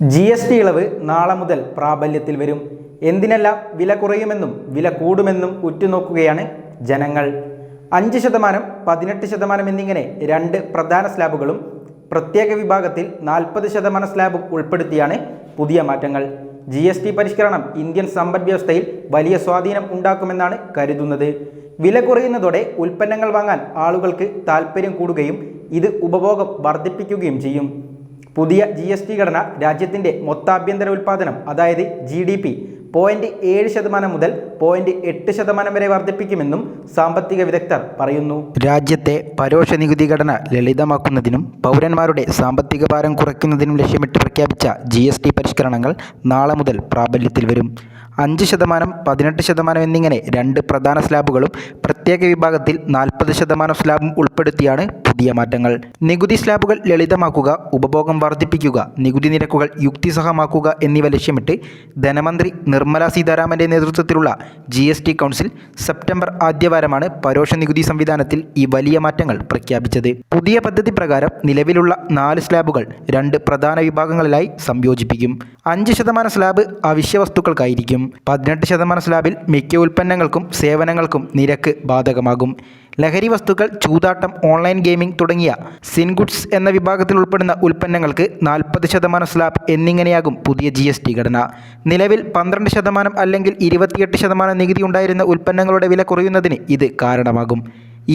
G S T ഇളവ് നാളെ മുതൽ പ്രാബല്യത്തിൽ വരും. എന്തിനെല്ലാം വില കുറയുമെന്നും വില കൂടുമെന്നും ഉറ്റുനോക്കുകയാണ് ജനങ്ങൾ. അഞ്ച് ശതമാനം പതിനെട്ട് ശതമാനം എന്നിങ്ങനെ രണ്ട് പ്രധാന സ്ലാബുകളും പ്രത്യേക വിഭാഗത്തിൽ നാൽപ്പത് ശതമാനം സ്ലാബും ഉൾപ്പെടുത്തിയാണ് പുതിയ മാറ്റങ്ങൾ. ജി എസ് ടി പരിഷ്കരണം ഇന്ത്യൻ സമ്പദ് വ്യവസ്ഥയിൽ വലിയ സ്വാധീനം ഉണ്ടാക്കുമെന്നാണ് കരുതുന്നത്. വില കുറയുന്നതോടെ ഉൽപ്പന്നങ്ങൾ വാങ്ങാൻ ആളുകൾക്ക് താൽപ്പര്യം കൂടുകയും ഇത് ഉപഭോഗം വർദ്ധിപ്പിക്കുകയും ചെയ്യും. പുതിയ ജി എസ് ടി ഘടന രാജ്യത്തിന്റെ മൊത്താഭ്യന്തര ഉൽപ്പാദനം അതായത് ജി ഡി പി പോയിന്റ് ഏഴ് ശതമാനം മുതൽ പോയിന്റ് എട്ട് ശതമാനം വരെ വർദ്ധിപ്പിക്കുമെന്നും സാമ്പത്തിക വിദഗ്ധർ പറയുന്നു. രാജ്യത്തെ പരോക്ഷ നികുതി ഘടന ലളിതമാക്കുന്നതിനും പൗരന്മാരുടെ സാമ്പത്തിക ഭാരം കുറയ്ക്കുന്നതിനും ലക്ഷ്യമിട്ട് പ്രഖ്യാപിച്ച ജി എസ് ടി പരിഷ്കരണങ്ങൾ നാളെ മുതൽ പ്രാബല്യത്തിൽ വരും. അഞ്ച് ശതമാനം പതിനെട്ട് ശതമാനം എന്നിങ്ങനെ രണ്ട് പ്രധാന സ്ലാബുകളും പ്രത്യേക വിഭാഗത്തിൽ നാൽപ്പത് ശതമാനം സ്ലാബും ഉൾപ്പെടുത്തിയാണ് പുതിയ മാറ്റങ്ങൾ. നികുതി സ്ലാബുകൾ ലളിതമാക്കുക ഉപഭോഗം വർദ്ധിപ്പിക്കുക നികുതി നിരക്കുകൾ യുക്തിസഹമാക്കുക എന്നിവ ലക്ഷ്യമിട്ട് ധനമന്ത്രി നിർമ്മല സീതാരാമന്റെ നേതൃത്വത്തിലുള്ള G S T council September ആദ്യവാരമാണ് പരോക്ഷ നികുതി സംവിധാനത്തിൽ ഈ വലിയ മാറ്റങ്ങൾ പ്രഖ്യാപിച്ചത്. പുതിയ പദ്ധതി പ്രകാരം നിലവിലുള്ള നാല് സ്ലാബുകൾ രണ്ട് പ്രധാന വിഭാഗങ്ങളിലായി സംയോജിപ്പിക്കും. അഞ്ച് ശതമാനം സ്ലാബ് അവശ്യ വസ്തുക്കൾക്കായിരിക്കും. പതിനെട്ട് ശതമാനം സ്ലാബിൽ മിക്ക ഉൽപ്പന്നങ്ങൾക്കും സേവനങ്ങൾക്കും നിരക്ക് ബാധകമാകും. ലഹരി വസ്തുക്കൾ ചൂതാട്ടം ഓൺലൈൻ ഗെയിമിംഗ് തുടങ്ങിയ സിൻഗുഡ്സ് എന്ന വിഭാഗത്തിൽ ഉൾപ്പെടുന്ന ഉൽപ്പന്നങ്ങൾക്ക് നാൽപ്പത് ശതമാനം സ്ലാബ് എന്നിങ്ങനെയാകും പുതിയ ജി എസ് ടി ഘടന. നിലവിൽ പന്ത്രണ്ട് ശതമാനം അല്ലെങ്കിൽ ഇരുപത്തിയെട്ട് ശതമാനം നികുതി ഉണ്ടായിരുന്ന ഉൽപ്പന്നങ്ങളുടെ വില കുറയുന്നതിന് ഇത് കാരണമാകും.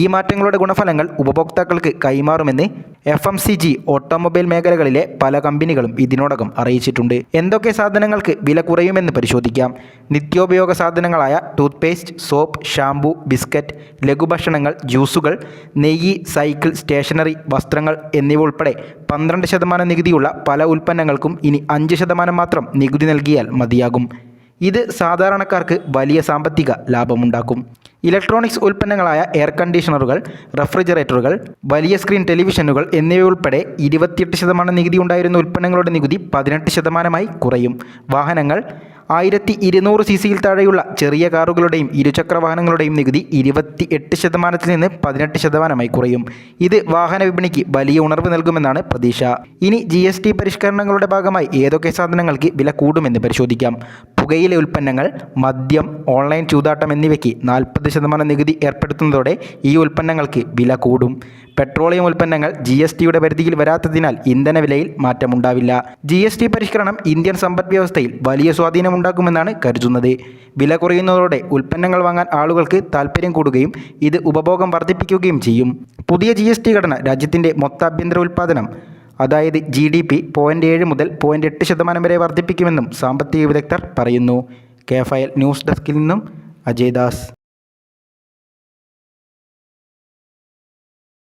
ഈ മാറ്റങ്ങളുടെ ഗുണഫലങ്ങൾ ഉപഭോക്താക്കൾക്ക് കൈമാറുമെന്ന് F M C G automobile മേഖലകളിലെ പല കമ്പനികളും ഇതിനോടകം അറിയിച്ചിട്ടുണ്ട്. എന്തൊക്കെ സാധനങ്ങൾക്ക് വില കുറയുമെന്ന് പരിശോധിക്കാം. നിത്യോപയോഗ സാധനങ്ങളായ toothpaste soap shampoo biscuit ലഘുഭക്ഷണങ്ങൾ ജ്യൂസുകൾ നെയ്യ് സൈക്കിൾ സ്റ്റേഷനറി വസ്ത്രങ്ങൾ എന്നിവ ഉൾപ്പെടെ പന്ത്രണ്ട് ശതമാനം നികുതിയുള്ള പല ഉൽപ്പന്നങ്ങൾക്കും ഇനി അഞ്ച് ശതമാനം മാത്രം നികുതി നൽകിയാൽ മതിയാകും. ഇത് സാധാരണക്കാർക്ക് വലിയ സാമ്പത്തിക ലാഭമുണ്ടാക്കും. ഇലക്ട്രോണിക്സ് ഉൽപ്പന്നങ്ങളായ എയർ കണ്ടീഷണറുകൾ റെഫ്രിജറേറ്ററുകൾ വലിയ സ്ക്രീൻ ടെലിവിഷനുകൾ എന്നിവയുൾപ്പെടെ ഇരുപത്തിയെട്ട് ശതമാനം നികുതി ഉണ്ടായിരുന്ന ഉൽപ്പന്നങ്ങളുടെ നികുതി പതിനെട്ട് ശതമാനമായി കുറയും. വാഹനങ്ങൾ ആയിരത്തി ഇരുന്നൂറ് സി സിയിൽ താഴെയുള്ള ചെറിയ കാറുകളുടെയും ഇരുചക്ര വാഹനങ്ങളുടെയും നികുതി ഇരുപത്തി എട്ട് ശതമാനത്തിൽ നിന്ന് പതിനെട്ട് ശതമാനമായി കുറയും. ഇത് വാഹന വിപണിക്ക് വലിയ ഉണർവ് നൽകുമെന്നാണ് പ്രതീക്ഷ. ഇനി ജി പരിഷ്കരണങ്ങളുടെ ഭാഗമായി ഏതൊക്കെ സാധനങ്ങൾക്ക് വില കൂടുമെന്ന് പരിശോധിക്കാം. പുകയില ഉൽപ്പന്നങ്ങൾ മദ്യം ഓൺലൈൻ ചൂതാട്ടം എന്നിവയ്ക്ക് നാൽപ്പത് ശതമാനം നികുതി ഏർപ്പെടുത്തുന്നതോടെ ഈ ഉൽപ്പന്നങ്ങൾക്ക് വില കൂടും. പെട്രോളിയം ഉൽപ്പന്നങ്ങൾ ജി എസ് ടിയുടെ പരിധിയിൽ വരാത്തതിനാൽ ഇന്ധന വിലയിൽ മാറ്റമുണ്ടാവില്ല. ജി എസ് ടി പരിഷ്കരണം ഇന്ത്യൻ സമ്പദ് വ്യവസ്ഥയിൽ വലിയ സ്വാധീനമുണ്ടാക്കുമെന്നാണ് കരുതുന്നത്. വില കുറയുന്നതോടെ ഉൽപ്പന്നങ്ങൾ വാങ്ങാൻ ആളുകൾക്ക് താൽപ്പര്യം കൂടുകയും ഇത് ഉപഭോഗം വർദ്ധിപ്പിക്കുകയും ചെയ്യും. പുതിയ ജി ഘടന രാജ്യത്തിന്റെ മൊത്ത ആഭ്യന്തര ഉൽപ്പാദനം അതായത് ജി ഡി പി പോയിന്റ് ഏഴ് മുതൽ പോയിന്റ് എട്ട് ശതമാനം വരെ വർദ്ധിപ്പിക്കുമെന്നും സാമ്പത്തിക വിദഗ്ധർ പറയുന്നു. കെ ഫയൽ ന്യൂസ് ഡെസ്കിൽ നിന്നും അജയ്